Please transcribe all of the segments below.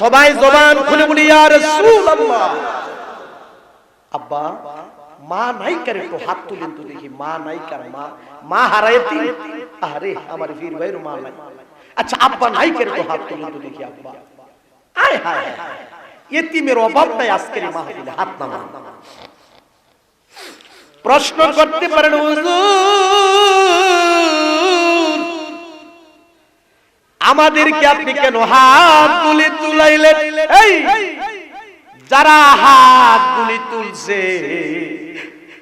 সবাই জবান খুলে বলি রাসূলুল্লাহ। আব্বা, মা নাই কার একটু হাত তুলেন তো দেখি, মা নাই কার মা মা হারাইতি আরে আমার বীর ভাইয়ের মা নাই। আচ্ছা আব্বা নাই কার একটু হাত তুলেন তো দেখি, আব্বা। আয়, হায় এতিমের অভাব নাই আজকের মাহফিলে, হাত নামা প্রশ্ন করতে পারেন, হুজুর। আমাদেরকে আপনি কেন হাত তুলে তুলাইলেন? এই, যারা হাত তুলি তুলছে,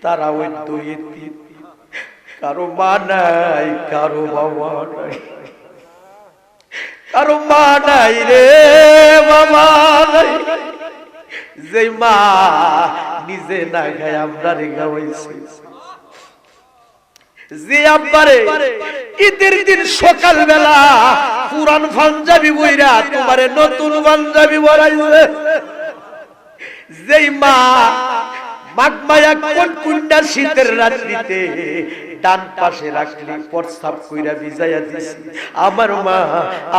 তারা ওই দুই তিন কারও মা নাই, কারও বাবা নাই। কারও মা নাই রে, বাবা নাই। যে মা নিজে না খায়, আমরা রে গাওয়াইছি যে আব্বারে ঈদের দিন সকাল বেলা পুরান পাঞ্জাবি বইরা তোমারে নতুন পাঞ্জাবি বরাইছে যেই মা মাগমায়া কোন কুন্ডা শীতের রাত্রিতে ডান পাশে রাখলি, প্রস্তাব কইরা ভিজাইয়া দিছি। আমার মা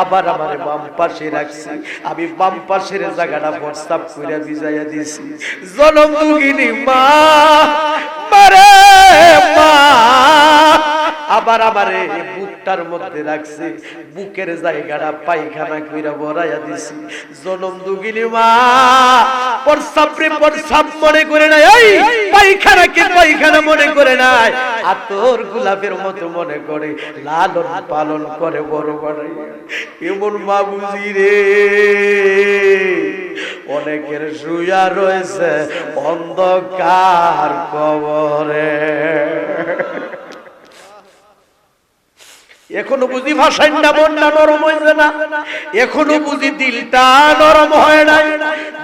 আবার আমার বাম পাশে রাখছি। আমি বাম পাশের জায়গাটা প্রস্তাব কইরা ভিজাইয়া দিছি। জনম দুগিনী মা, মারে মা। আবার আমারে বুকটার মধ্যে রাখছে, বুকের জায়গাটা পায়খানা কইরা বড়াইয়া দিছি। জনম দুগিনী মা প্রস্তাব রে প্রস্তাব মনে করে নাই, এই পায়খানা কে পায়খানা মনে করে নাই। আতর গোলাপের মতো মনে করে, লালন পালন করে বড় করে এমন মা বুঝি রে, অনেকের শুয়া রয়েছে অন্ধকার কবরে। এখনও বুঝি না মনটা নরম হয়েছে না? এখনও বুঝি দিলটা নরম হয় নাই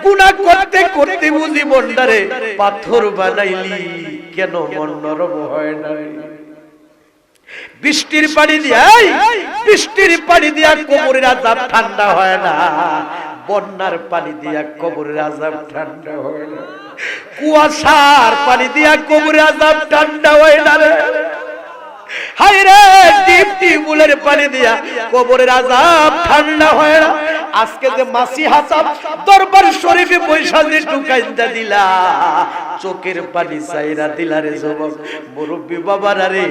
গুণা করতে করতে বুঝি মনটারে পাথর বানাইলি, কেন মন নরম হয় নাই বৃষ্টির পানি দিয়া বৃষ্টির পানি দিয়া কোমরের আজাব ঠান্ডা হয় না। বন্যার পানি দিয়া কবরের আজাব ঠান্ডা হয় না। কুয়াশার পানি দিয়া কবরের আজাব ঠান্ডা হয় না রে। চোখের পানি চাইরা দিলা রে যুবক। মুরব্বী বাবারা রে,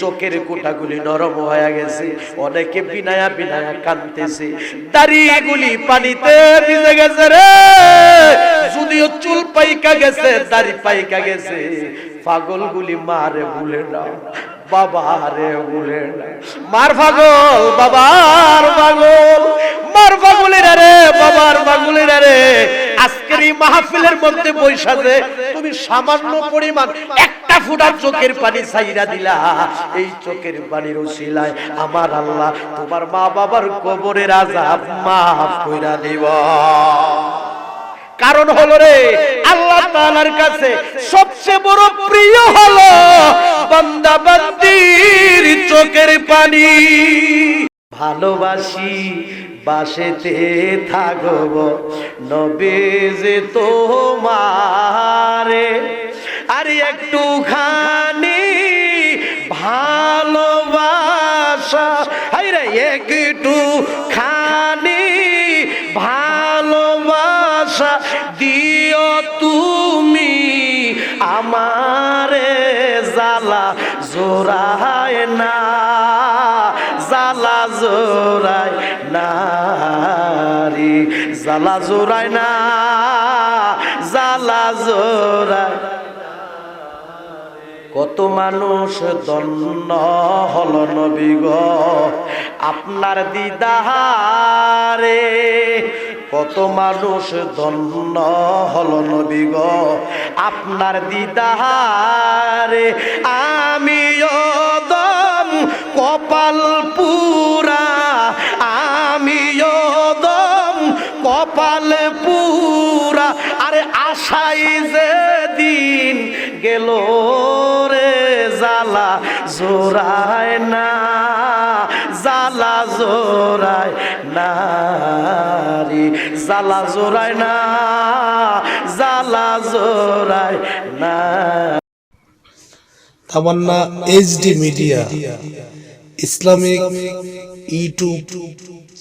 চোখের কোটাগুলি নরম হয়ে গেছে। অনেকে বিনায়া বিনায়া কানতেছে দাড়িগুলি পানিতে ভিজে গেছে রে। যদিও চুল পাইকা গেছে, দাড়ি পাইকা গেছে। পাগলগুলি মারে ভুলে না বাবারে বলে মার পাগল বাবার পাগল। মার পাগলের রে বাবার পাগলের রে আজকের এই মাহফিলের মধ্যে বৈশাখে তুমি সামান্য পরিমাণ একটা ফুটা চোখের পানি চাইরা দিলা। এই চোখের পানির ওসিলায় আমার আল্লাহ তোমার মা বাবার কবরের আজাব মাফ কইরা দিব। কারণ হলো রে, আল্লাহ তাআলার কাছে সবচেয়ে বড় প্রিয় হলো বান্দা চোখের পানি। ভালোবাসি, বাসেতে থাকব নবে যে তোমারে। আর একটু খানি ভালোবাসা হাইরে একটু জোড়ায় না জালা জোড়ায় না রে। জালা জোড়ায় না জালা জোড়ায় কত মানুষ দন্ন হল নবী গো, আপনার দিদারে। কত মানুষ দন্ন হল নবী গো। আপনার দিদারে আমিও দম, কপাল পুরা। আমিও দম, কপাল পুরা। আরে আশাই যে দিন গেল রে জালা জোড়ায় না। জালা জোরাই নারী জালা জোরাই না জালা জোরাই না Tamanna HD media Islamic YouTube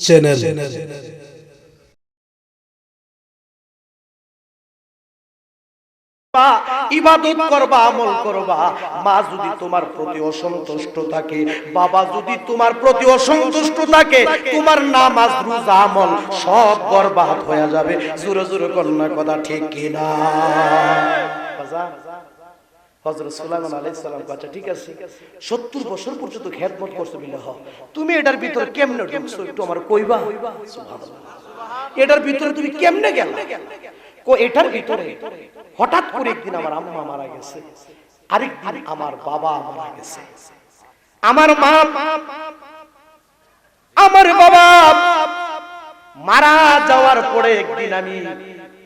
channel. বা ইবাদত করবা, আমল করবা। মা যদি তোমার প্রতি অসন্তুষ্ট থাকে, বাবা যদি তোমার প্রতি অসন্তুষ্ট থাকে, তোমার নামাজ, রোজা, আমল সব বরবাদ হয়ে যাবে। জোরে জোরে কন্যা, কথা ঠিক কিনা? আছে? 70 বছর পর্যন্ত করছ তুমি এটার কেমনে আমার কইবা? এটার ভিতরে তুমি কেমনে গেল? কো, এটার ভিতরে হঠাৎ করে একদিন আমার আম্মা মারা গেছে। আরেক দিন আমার বাবা মারা গেছে। আমার মা, আমার বাবা মারা যাওয়ার পরে একদিন আমি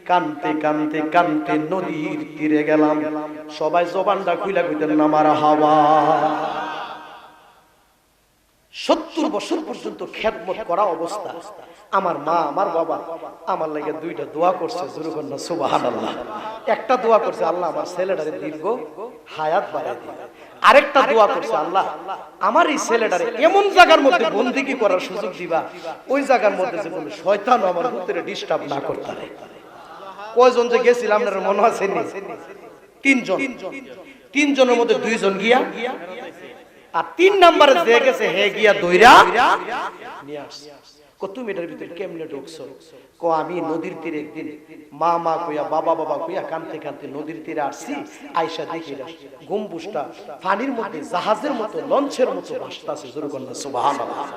কানতে কানতে কানতে নদীর তীরে গেলাম। সবাই জবানটা খুইলা কইতেন, না হাওয়া। সত্তর বছর পর্যন্ত খেদমত করা অবস্থা। আমার মা, আমার বাবা, আমার লাগে দুইটা দোয়া করছে একটা দোয়া করছে, আল্লাহ আমার ছেলেটারে দীর্ঘ হায়াত বাড়াই আরেকটা দোয়া করছে, আল্লাহ আমার এই ছেলেটারে এমন জায়গার মধ্যে বন্দিকি করার সুযোগ দিবা, ওই জায়গার মধ্যে যে কোনো শয়তান আমার ভিতরে ডিস্টার্ব না করতে পারে। কয়জন যে গেছিলাম, আপনার মনে আছে? তিনজন। তিনজনের মধ্যে দুইজন গিয়া আর তিন নম্বরে যে গেছে হে গিয়া দইরা নিয়ে আসছে তুমি এটার ভিতরে কেমনে ঢুকছো? কো আমি নদীর তীরে একদিন মা মা কইয়া বাবা বাবা কইয়া কানতে কানতে নদীর তীরে আসছি আয়সা দেখি গম্বুজটা পানির মধ্যে জাহাজের মতো লঞ্চের মতো ভাসতাছে জোর কন্যা সুবহানাল্লাহ।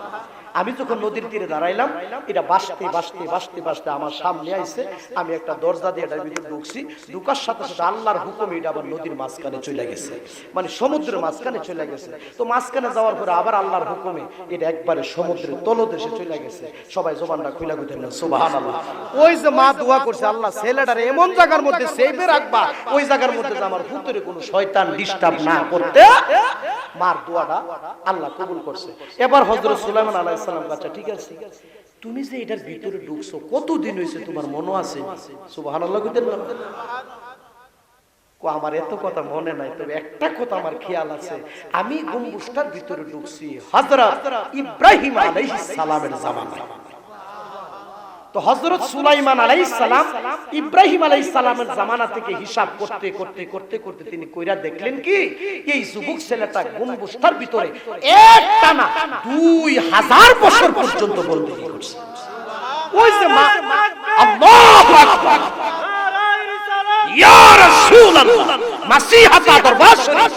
আমি যখন নদীর তীরে দাঁড়াইলাম, এটা বাসতে বাসতে বাসতে বাসতে আমার সামনে আইছে। আমি একটা দরজা দিয়ে এটার ভিতরে ঢুকছি। ঢুকার সাথে সাথে আল্লাহর হুকুমে এটা আবার নদীর মাঝখানে চলে গেছে। মানে সমুদ্রের মাঝখানে চলে গেছে। তো মাঝখানে যাওয়ার পরে আবার আল্লাহর হুকুমে এটা একবারে সমুদ্রের তলদেশে চলে গেছে। সবাই জবানটা খুলে গুতেন না, সুবহানাল্লাহ। ওই যে মা দোয়া করছে, আল্লাহ ছেলেটারে এমন জায়গার মধ্যে সেভে রাখবা, ওই জায়গার মধ্যে আমার ভিতরে কোনো শয়তান ডিস্টার্ব না করতে। মার দোয়াটা আল্লাহ কবুল করছে। এবার হযরত সুলাইমান আলাইহিস সালাম, বাচ্চা, ঠিক আছে? তুমি যে এটার ভিতরে ঢুকছো, কতদিন হয়েছে তোমার মনে আছে? আমার এত কথা মনে নাই, তবে একটা কথা আমার খেয়াল আছে। আমি গম্বুজটার ভিতরে ঢুকছি হাজরা ইব্রাহিম আলাইহিস সালামের জামানায়। তো হযরত সুলাইমান আলাইহিস সালাম, ইব্রাহিম আলাইহিস সালামের জামানা থেকে হিসাব করতে করতে করতে করতে তিনি কইরা দেখলেন কি? এই যুবক ছেলেটা গম্বুজটার ভিতরে এক টানা দুই হাজার বছর পর্যন্ত বন্দী করছে ওই যে মা আকবার। ইয়া মাসিহাতা দরবার শরীফ,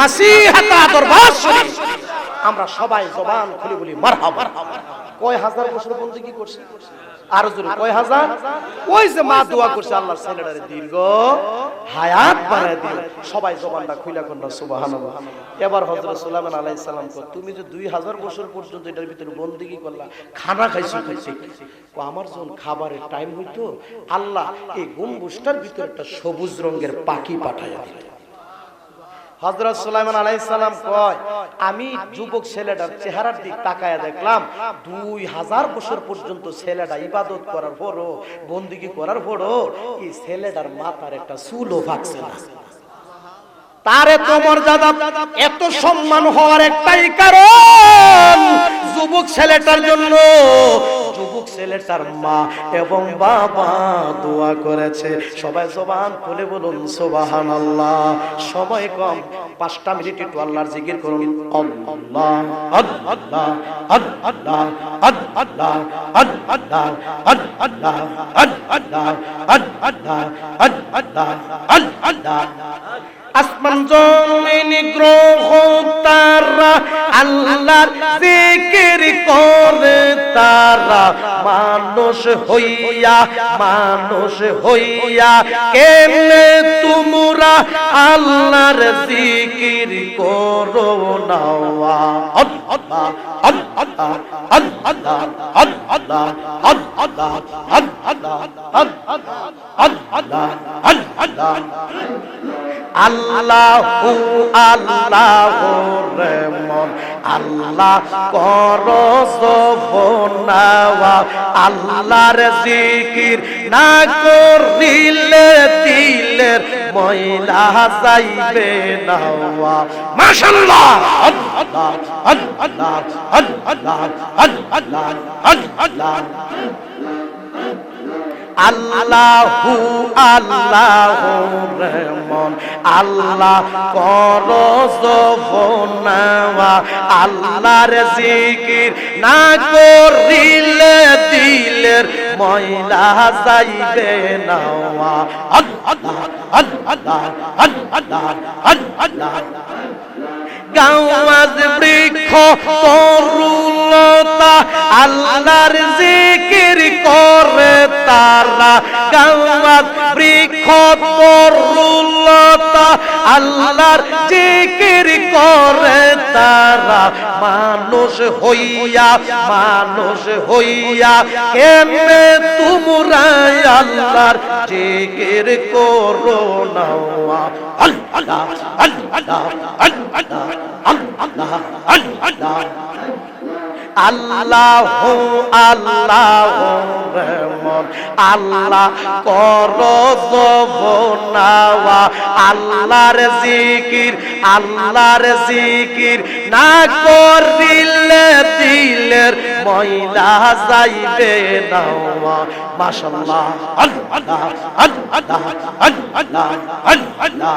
মাসিহাতা দরবার শরীফ। আমরা সবাই জবান খুলে বলি, মারহাবা। কয় হাজার বছর বলতে কি করছে? আরও জোরে, কয় হাজার? ওই যে মা দোয়া করছে, আল্লাহর ছেলেটারে দীর্ঘ হায়াত বাড়ায় দিল। সবাই জবানটা খুইলা কন্যা সুবহানাল্লাহ। এবার হযরত সুলাইমান আলাইহিস সালাম কো তুমি যে 2000 বছর পর্যন্ত এটার ভিতরে বন্দেগী করলা, খানা খাইছো খাইছো কো আমার যখন খাবারের টাইম হইতো, আল্লাহ এই গম্বুজটার ভিতরে একটা সবুজ রঙের পাখি পাঠায় দিল হজরত সুলাইমান আলাইসালাম কয়, আমি যুবক ছেলেটার চেহারার দিক তাকায় দেখলাম, দুই হাজার বছর পর্যন্ত ছেলেটা ইবাদত করার পরও, বন্দিগি করার পরও এই ছেলেটার মাথার একটা চুলও ভাগছে না। তার এত মর্যাদা এত সম্মান হওয়ার একটাই কারণ, যুবক ছেলেটার জন্য যুবক ছেলেটার মা এবং বাবা দোয়া করেছে সবাই জবান খুলে বলুন সোবাহান আল্লাহ সময় কম পাঁচটা মিনিট একটু আল্লাহর জিকির করুন আল্লাহ আল্লাহ আল্লাহ আল্লাহ আল্লাহ আল্লাহ আল্লাহ আল্লাহ আল্লাহ আল্লাহ আসমান জমিন গ্রহ তারা আল্লাহর জিকির করে তারা মানুষ হইয়া মানুষ হইয়া কেমনে তোমরা আল্লাহর জিকির করো নাওয়া আল্লাহ আল্লাহ আল্লাহ আল্লাহ আল্লাহ আল্লাহ আল্লাহ আল্লাহ আল্লাহ আল্লাহ রেমন আল্লাহ কর সবনাওয়া আল্লাহর জিকির না করিলে দিলের ময়লা যাইবে নাওয়া মাশাআল্লাহ আল্লাহ আল্লাহ আল্লাহ আল্লাহ আল্লাহ আল্লাহু আল্লাহ রহমান। আল্লাহ কর জফনাওয়া আল্লাহর জিকির না করিলে দিলের ময়লা যাইবে নাওয়া আল্লাহ আল্লাহ আল্লাহ আল্লাহ গাওয়াজ বৃক্ষ তরুলতা, আল্লাহর জিকির করে তারা গাওয়াজ বৃক্ষ তরুলতা আল্লাহর জিকির করে তারা মানুষ হইয়া মানুষ হইয়া কেমনে তোমরা আল্লাহর জিকির করো না আল্লাহ আল্লাহ আল্লাহ আল্লাহ আল্লাহ আল্লাহ আল্লাহ রহমান আল্লাহ কর জবনাওয়া আল্লাহর জিকির আল্লাহর জিকির। না করিলে দিলের ময়লা যাইবে নাওয়া মাশাআল্লাহ আল্লাহ আল্লাহ আল্লাহ আল্লাহ।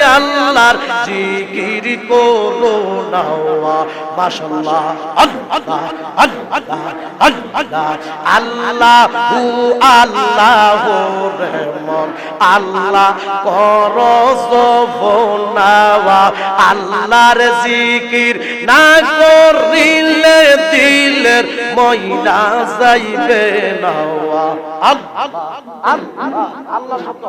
আল্লাহর জিকির করো না মাশাল্লাহ আল্লাহ আল্লাহ আল্লাহ আল্লাহ আল্লাহ রহমান আল্লাহ কর জবনাওয়া আল্লাহর জিকির না করিলে দিলের ময়না যাইবে নাওয়া আল্লাহ আল্লাহ আল্লাহ শব্দ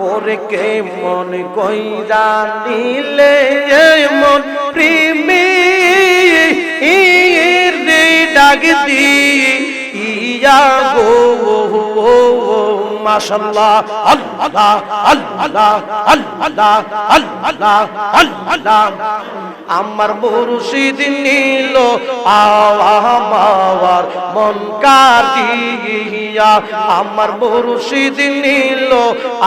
ওরে কে মন কইরা নিলে মন প্রেমী? ডাক দিয়া গো মাশাল্লাহ আল্লাহ আল্লাহ আল্লাহ আল্লাহ আল্লাহ। আমার মুর্শিদ নিল আওয়ার মন কাটিয়া আমার মুর্শিদ নিল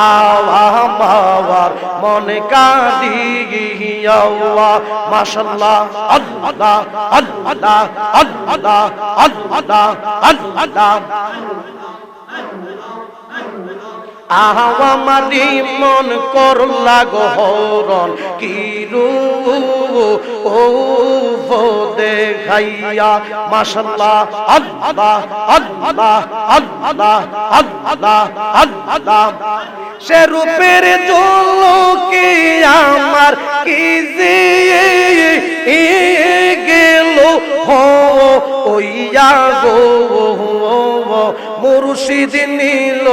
আওয়ার মন কাটিয়া মাশাল্লাহ আল্লাহ আল্লাহ আল্লাহ আল্লাহ আল্লাহ। আহামারি মন করলা গহরণ, কিরু ও দেখাইয়া, মাশাল্লাহ, আল্লাহ আল্লাহ আল্লাহ আল্লাহ আল্লাহ। সে রূপের জলকে আমার কি যে গেল, হো, ওইয়া গো মুর্শিদ নিল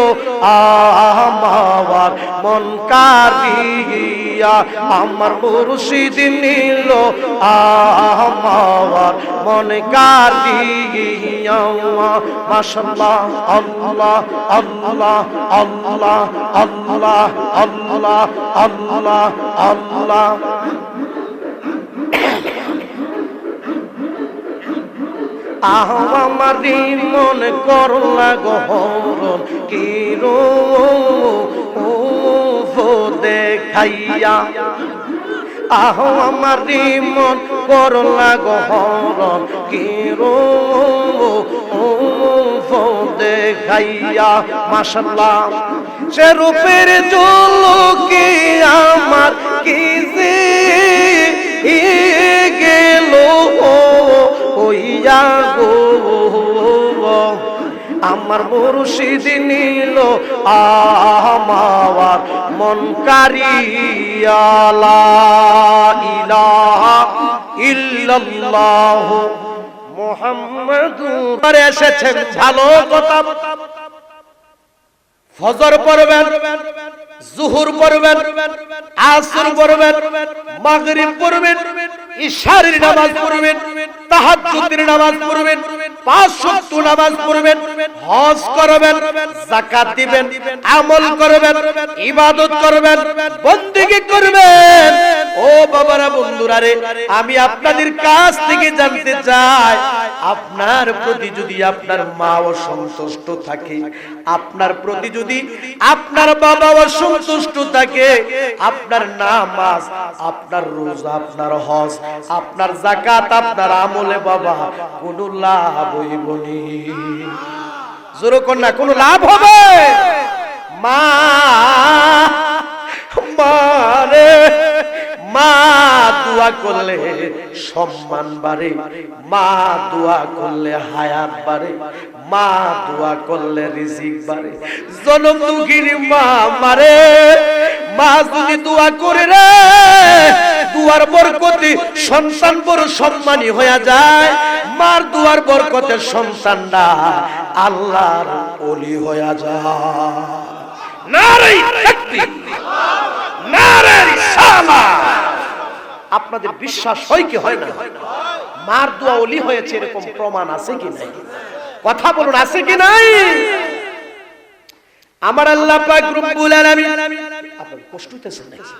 আমার মন কারিয়া আমার মুর্শিদ নিল আমার মন কারিয়া মাশাল্লাহ, আল্লাহ আল্লাহ আল্লাহ আল্লাহ আল্লাহ আল্লাহ আল্লাহ। আমারি মন করলা গহরণ কিরো ও দেখাইয়া? আহ আমারি মন করলা গহরণ কিরো ও দেখাইয়া? মাশাল্লাহ সে রূপের জলকে আমার কি যে গো আমার মুর্শিদ নিল আমার মন কারিয়ালা ইলাহা মুহাম্মাদুর এসেছেন ভালো কথা। ফজর পড়বেন, জুহুর পড়বেন, আসর পড়বেন, মাগরিব পড়বেন ইশারের নামাজ পড়বেন, তাহাজ্জুদের নামাজ পড়বেন পাঁচ ওয়াক্ত নামাজ পড়বেন, হজ করবেন, যাকাত দিবেন, আমল করবেন, ইবাদত করবেন, বন্দেগী করবেন। ও বাবারা, বন্ধুরা রে, আমি আপনাদের কাছ থেকে জানতে চাই, আপনার প্রতি যদি আপনার মা অসন্তুষ্ট থাকে, আপনার প্রতি যদি আপনার বাবা অসন্তুষ্ট থাকে, আপনার নামাজ, আপনার রোজা, আপনার হজ, আপনার জাকাত আপনার আমলে বাবা, কোনো লাভ হইবনি জোর কন্যা, কোনো লাভ হবে? মা মারে মা দোয়া করলে সম্মান বাড়ে, মা দোয়া করলে হায়াত বাড়ে, মা দোয়া করলে রিজিক বাড়ে। জনম দুঃখিনী মা মারে, মা যদি দোয়া করে রে, দুয়ার বরকতে সন্তান বড় সম্মানী হয়ে যায়। মার দুয়ার বরকতে সন্তানরা আল্লাহর ওলি হয়ে যায়। নারী তাকবীর নারে আপনাদের বিশ্বাস হয় কি হয় না? মার দোয়া ওলি হয়েছে এরকম প্রমাণ আছে কি নাই? কথা বলুন, আছে কি নাই? আমার আল্লাহ পাক রব্বুল আলামিন আপনার কষ্ট হইতেছে নাকি?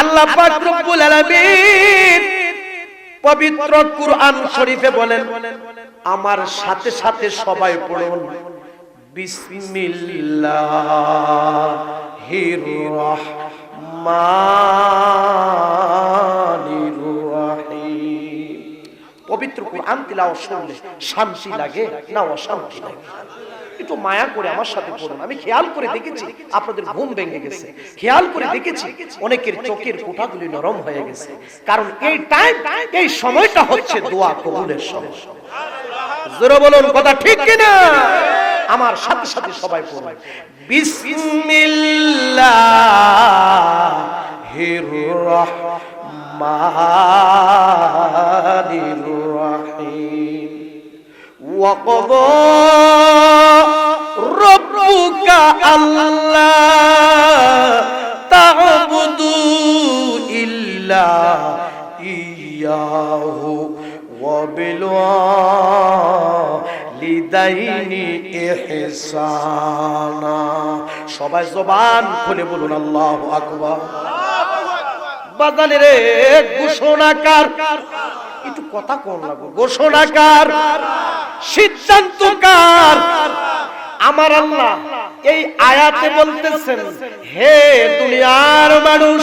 আল্লাহ পাক রব্বুল আলামিন পবিত্র কুরআন শরীফে বলেন, আমার সাথে সাথে সবাই পড়ুন, বিসমিল্লাহির রহমানির রহিম পবিত্র কোরআন তিলাওয়াত শুনলে শান্তি লাগে না অশান্তি লাগে? একটু মায়া করে আমার সাথে পড়ুন। আমি খেয়াল করে দেখেছি আপনাদের ঘুম ভেঙে গেছে। খেয়াল করে দেখেছি অনেকের চোখের কোঠাগুলি নরম হয়ে গেছে। কারণ এই টাইম এই সময়টা হচ্ছে দোয়া কবুলের সময়। জোরে বলুন, কথা ঠিক কিনা? আমার সাথে সাথে সবাই পড়ুন। বিসমিল্লাহির রহমানির রহিম ওয়াকদা রব্বুকা আল্লাহ তা'বুদু ইল্লা ওয়ালিদাইনি ইহসানা। সবাই জবান খুলে বলুন, আল্লাহু আকবার। বাজানে রে, ঘোষণাকার। একটু কথা কর লাগো ঘোষণাকার। সিদ্ধান্তকার। আমার আল্লাহ এই আয়াতে বলতেছেন, হে দুনিয়ার মানুষ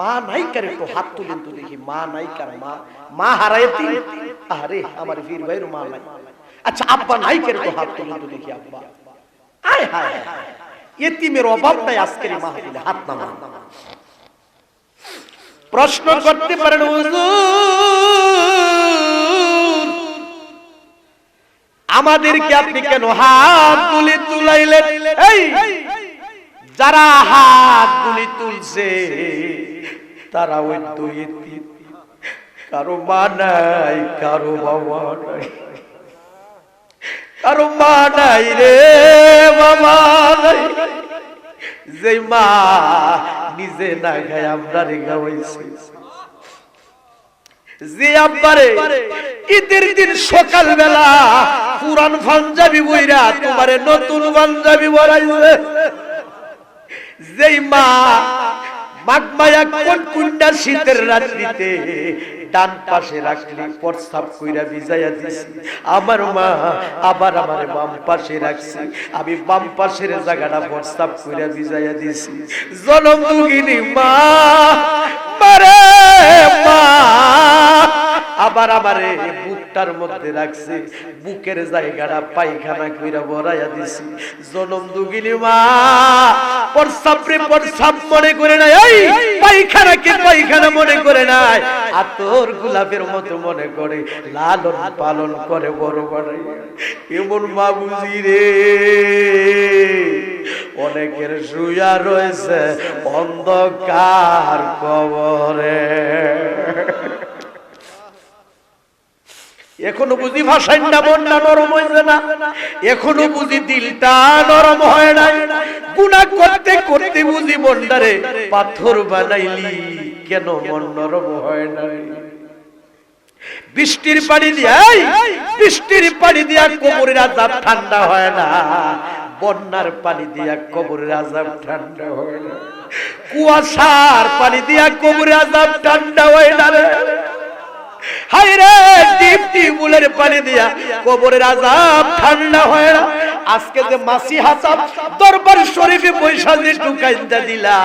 মা নাই কার একটু হাত তুলেন তো দেখি, মা নাই কার মা মা হারাইতি আরে আমার বীর ভাইয়ের মা নাই। আচ্ছা আব্বা নাই কার একটু হাত তুলেন তো দেখি, আব্বা। আয়, হায় এতিমের অভাব নাই আজকের মাহফিলে, হাত নামা প্রশ্ন করতে পারেন আমাদেরকে আপনি কেন হাত তুলে তুলাইলেন? এই, যারা হাত তুলি তুলছে তারা ওই দুই তিন কারও মা নাই, কারও বাবা নাই। কারও মা নাই রে, বাবা যে মা নিজে না খায় আমরা রে গাওয়াইছি। যে আব্বারে ঈদের দিন সকাল বেলা পুরান পাঞ্জাবি বইরা তোমারে নতুন পাঞ্জাবি বলাইছে। যেই মা মাগমায়া কোন কুন্ডা শীতের রাত্রিতে ডান পাশে রাখলি, প্রস্তাব কইরা ভিজাইয়া দিছি। আমার মা আবার আমার বাম পাশে রাখছি। আমি বাম পাশের জায়গাটা প্রস্তাব কইরা ভিজাইয়া দিছি। জনম মা, মারে মা। আবার আমারে বুক বুকটার মধ্যে রাখছি। বুকের জায়গাটা পায়খানা কইরা ভরাইয়া দিছি। জনম দুগিনি মা প্রসাবরে প্রসাব মনে করে নাই। পায়খানা কি পায়খানা মনে করে নাই। আতর গোলাপের মতো মনে করে, লালন পালন করে বড় বড়। এমন মা রে। অনেকের শুয়া রয়েছে অন্ধকার কবরে। এখনও বুঝি না মনটা নরম হয়েছে না? এখনও বুঝি দিলটা নরম হয় নাই? গুণা করতে করতে বুঝি মনটারে পাথর বানাইলি, কেন মন নরম হয় নাই? বৃষ্টির পানি দিয়ে বৃষ্টির পানি দিয়া কোমরের আজাব ঠান্ডা হয় না। বন্যার পানি দিয়া কবরের আজাব ঠান্ডা হয় না। কুয়াশার পানি দিয়া কবরের আজাব ঠান্ডা হয় না রে। টিপ টিপুলের পানি দিয়া কবরের আজাব ঠান্ডা হয় না। আজকে যে মাসি হাসাব দরবার শরীফে পয়সা দিয়ে টুকাইন্দা দিলা,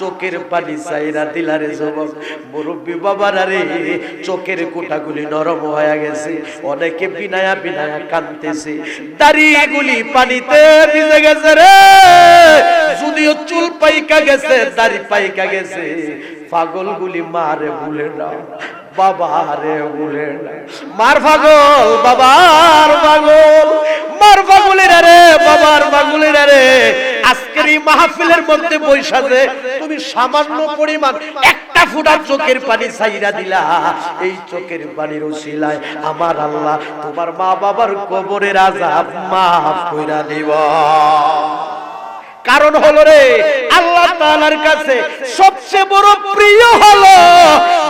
চোখের পানি চাইরা দিলা রে যুবক। মুরব্বী বাবারা রে, চোখের কোটাগুলি নরম হয়ে গেছে, অনেকে বিনায়া বিনায়া কানতেছে দাড়িগুলি পানিতে ভিজে গেছে রে। যদিও চুল পাইকা গেছে, দাড়ি পাইকা গেছে, পাগলগুলি মারে ভুলে না বাবারে না। মার পাগল, বাবার পাগল। মার পাগলের রে, বাবার পাগলের রে। আজকের এই মাহফিলের মধ্যে বৈশাখে তুমি সামান্য পরিমাণ একটা ফুটা চোখের পানি ছাইরা দিলা। এই চোখের পানির ওসিলায় আমার আল্লাহ তোমার মা বাবার কবরের আজাব মাফ কইরা দিবা। কারণ হলো রে, আল্লাহ তাআলার কাছে সবচেয়ে বড় প্রিয় হলো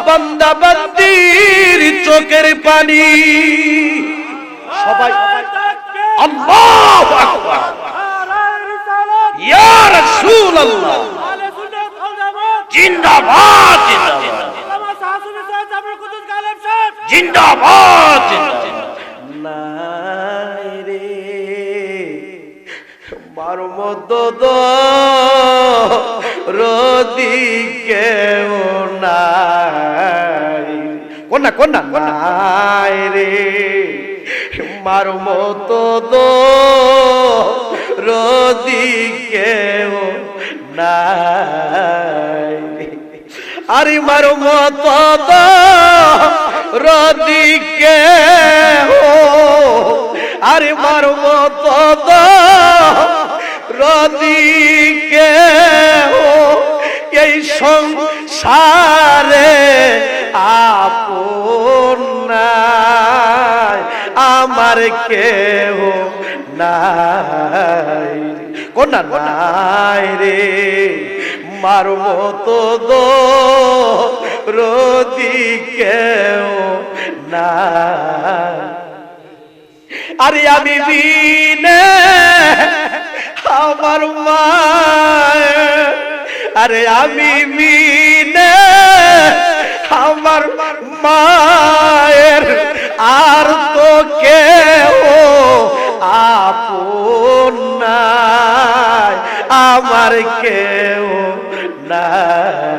বান্দা বান্দির চোখের পানি। সবাই আল্লাহু আকবার। ইয়া জিন্দাবাদ জিন্দাবাদ। জিন্দাবাদ নাই তো রদি কেউ নাই। কোনা কোনা নাই রে মার মতো রদি কেউ নাই। আরে মার মতো তো রদিকে আরে মার মতো রদিকে এই সংসারে আপন আমার কেহ নাই। কোনা নাই রে? মার মতো দো রদিকেও না আরে আমি বিনে আমার মা আরে আমি বিনে আমার মায়ের। আর তো কেউ আপন নাই, আমার কেউ নাই।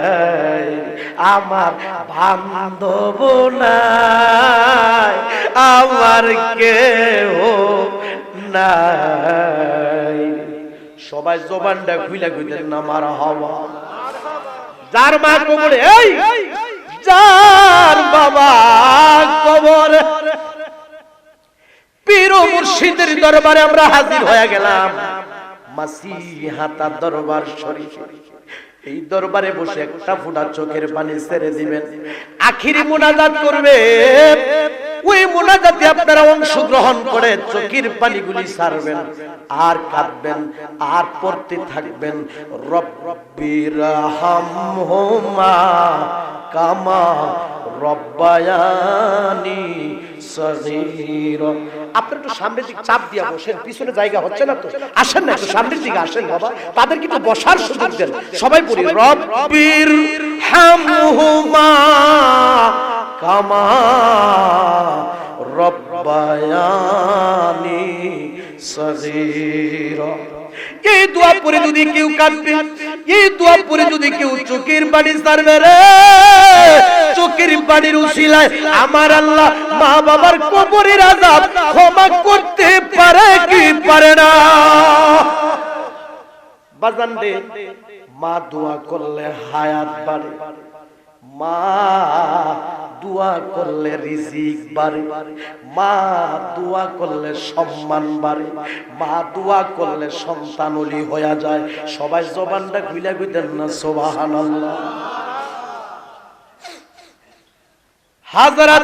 আমার বান্ধব নাই, আমার কেউ নাই। সবাই জবানটা খুইলা খুঁজলেন না মারা হওয়া। যার মা কবরে, এই! যার বাবা কবর। পীর মুর্শিদের দরবারে আমরা হাজির হয়ে গেলাম। মাসি হাতা দরবার শরীফ। এই দরবারে বসে একটা ফুটা চোখের পানি ছেড়ে দিবেন। আখিরি মোনাজাত করবে। ওই মোনাজাতে আপনারা অংশগ্রহণ করে চোখের পানিগুলি ছাড়বেন আর কাঁদবেন, আর পড়তে থাকবেন। রব্বির হামহুমা কামা রব্বায়ানি আপনার একটু সামনের দিকে চাপ দিয়া বসেন পিছনে জায়গা হচ্ছে না তো? আসেন না একটু সামনের দিকে আসেন বাবা। তাদের কিন্তু বসার সুযোগ দেন। সবাই পড়ি রব্বির হামহুমা কামা রব্বায়ানি সগীর। এই দোয়া পরে যদি কেউ কাঁদবে এই দোয়া পরে যদি কেউ চোখের বাড়ি সারবে রে, চোখের বাড়ির উশিলায় আমার আল্লাহ মা বাবার কবরের আজাব ক্ষমা করতে পারে কি পারে না? বাজান দে, মা দোয়া করলে হায়াত বাড়ে। মা, দোয়া করলে রিজিক বাড়ে। মা, দোয়া করলে সম্মান বাড়ে। মা, দোয়া করলে হয়ে যায়। সবাই জবানটা না হাজারাত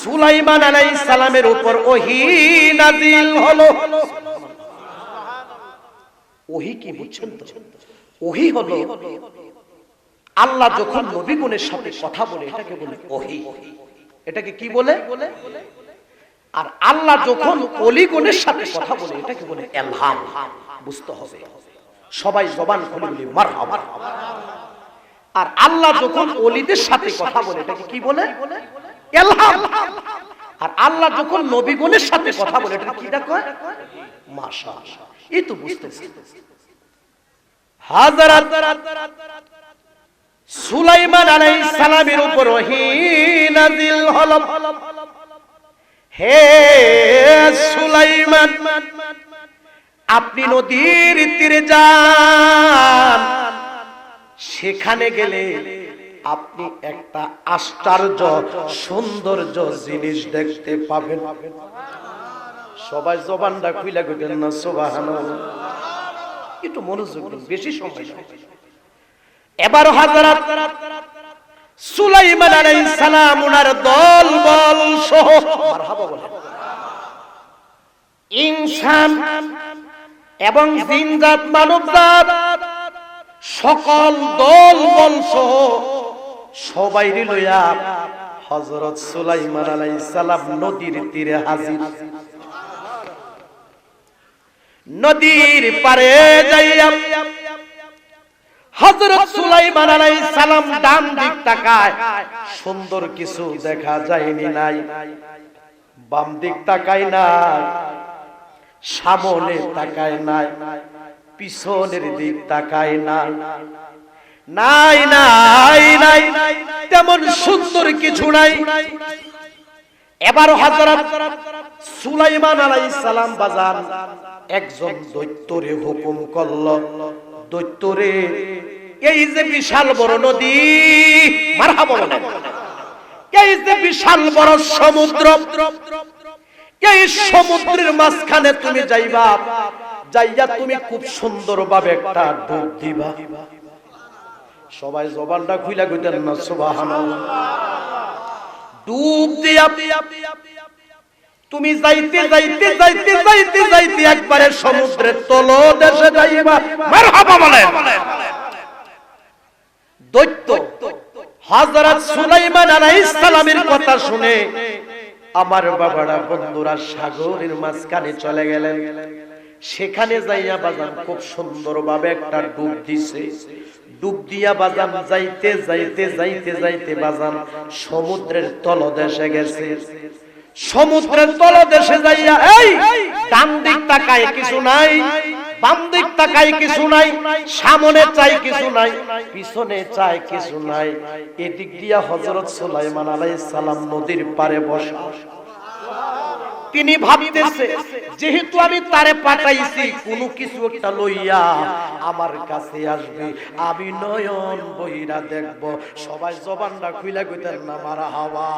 সুলাইমান আলাইহিস সালামের উপর ওহী নাজিল হলো। ওহি কি বুঝছেন ওহি হলো আল্লাহ যখন নবীগণের সাথে কথা বলে এটাকে বলে ওহি। এটাকে কি বলে? আর আল্লাহ যখন অলিগণের সাথে কথা বলে এটাকে বলে এলহাম। বুঝতে হবে। সবাই জবান খুলে বলি মারহাবা। আর আল্লাহ যখন অলিদের সাথে কথা বলে এটাকে কি বলে এলহাম। আর আল্লাহ যখন নবীগণের সাথে কথা বলে এটা কি ডাক মাশা এই তো বুঝতেছি। হাজারাত সুলাইমান আলাইহিস সালামের উপর ওহী নাযিল হলো হে সুলাইমান, আপনি নদীর তীরে যান। সেখানে গেলে আপনি একটা আশ্চর্য, সৌন্দর্য জিনিস দেখতে পাবেন। সবাই জবানটা খুইলা কইতেন না, সুবহানাল্লাহ। একটু মনোযোগ বেশি সময়। এবার হাজারাত সুলাইমান আলাইহিস সালাম উনার দল বল সহ। ইনসান এবং জিনজাত, মানবজাত সকল দল বল সহ সবাই লইয়া হযরত সুলাইমান আলাইহিস সালাম নদীর তীরে হাজির। নদীর পারে যাইয়া হযরত সুলাইমান আলাইহিস সালাম ডান দিক তাকায়। সুন্দর কিছু দেখা যায়নি নাই। বাম দিক তাকায় নাই। সামনে তাকায় নাই। পিছনের দিক তাকায় নাই। নাই নাই নাই তেমন সুন্দর কিছু নাই। এবার হযরত সুলাইমান আলাইহিস সালাম বাজান একজন দৈত্যরে হুকুম করল। দৈত্যরে এই যে বিশাল বড় নদী এই যে বিশাল বড় সমুদ্র, এই সমুদ্রের মাঝখানে তুমি যাইবা, যাইয়া তুমি খুব সুন্দর ভাবে একটা ডুব দিবা। সবাই জবানটা খুইলা কইতেন না, সুবহানাল্লাহ। ডুব দিয়া তুমি যাইতে যাইতে যাইতে যাইতে যাইতে একবারে সমুদ্রের তল দেশে যাইবা। মারহাবা বলেন। দৈত্য, হযরত সুলাইমান আলাইহিস সালামের কথা শুনে আমার বাবারা, বন্ধুরা সাগরের মাঝখানে চলে গেলেন। সেখানে যাইয়া বাজান খুব সুন্দরভাবে একটা ডুব দিছে। ডুব দিয়া বাজান যাইতে যাইতে যাইতে যাইতে বাজান সমুদ্রের তলদেশে গেছে। সমুদ্রের তলদেশে যাইয়া, এই ডান দিক তাকায় কিছু নাই বাম দিক তাকায় কিছু নাই, সামনে চাই কিছু নাই, পিছনে চাই কিছু নাই। এদিক দিয়া হযরত সুলাইমান আলাইহিস সালাম নদীর পারে বসা। তিনি ভাবতেছে, যেহেতু আমি তারে পাঠাইছি, কোনো কিছু একটা লইয়া আমার কাছে আসবে। আমি নয়ন বইরা দেখব। সবাই জবানটা খুইলা কইতেন, না, মারা হাওয়া।